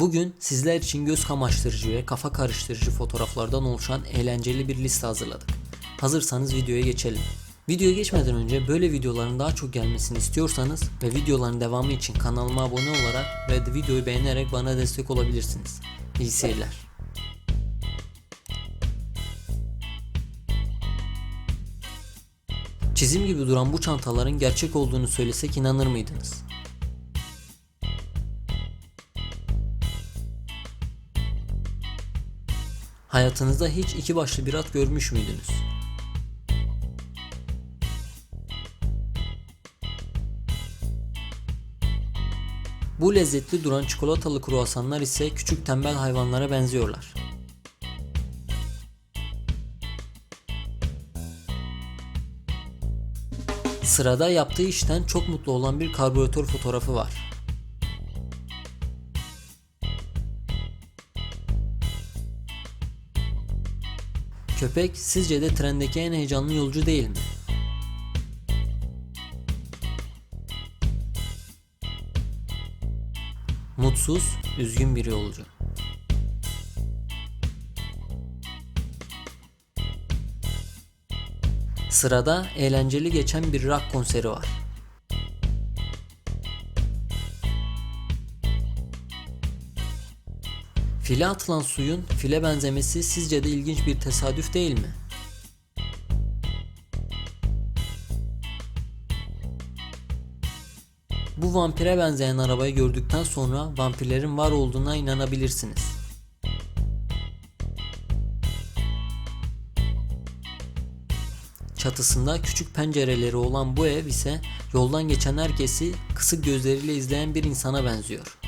Bugün sizler için göz kamaştırıcı ve kafa karıştırıcı fotoğraflardan oluşan eğlenceli bir liste hazırladık. Hazırsanız videoya geçelim. Videoya geçmeden önce böyle videoların daha çok gelmesini istiyorsanız ve videoların devamı için kanalıma abone olarak ve de videoyu beğenerek bana destek olabilirsiniz. İyi seyirler. Çizim gibi duran bu çantaların gerçek olduğunu söylesek inanır mıydınız? Hayatınızda hiç iki başlı bir at görmüş müydünüz? Bu lezzetli duran çikolatalı kruvasanlar ise küçük tembel hayvanlara benziyorlar. Sırada yaptığı işten çok mutlu olan bir karbüratör fotoğrafı var. Köpek sizce de trendeki en heyecanlı yolcu değil mi? Mutsuz, üzgün bir yolcu. Sırada eğlenceli geçen bir rock konseri var. File atılan suyun file benzemesi sizce de ilginç bir tesadüf değil mi? Bu vampire benzeyen arabayı gördükten sonra vampirlerin var olduğuna inanabilirsiniz. Çatısında küçük pencereleri olan bu ev ise yoldan geçen herkesi kısık gözleriyle izleyen bir insana benziyor.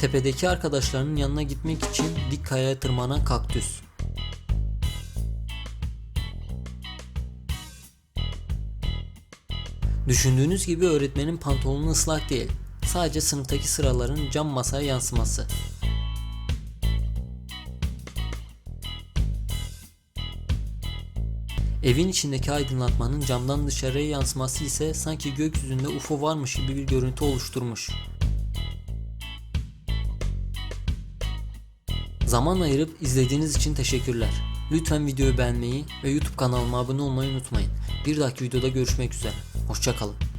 Tepedeki arkadaşlarının yanına gitmek için dik kayaya tırmanan kaktüs. Düşündüğünüz gibi öğretmenin pantolonu ıslak değil. Sadece sınıftaki sıraların cam masaya yansıması. Evin içindeki aydınlatmanın camdan dışarıya yansıması ise sanki gökyüzünde UFO varmış gibi bir görüntü oluşturmuş. Zaman ayırıp izlediğiniz için teşekkürler. Lütfen videoyu beğenmeyi ve YouTube kanalıma abone olmayı unutmayın. Bir dahaki videoda görüşmek üzere. Hoşçakalın.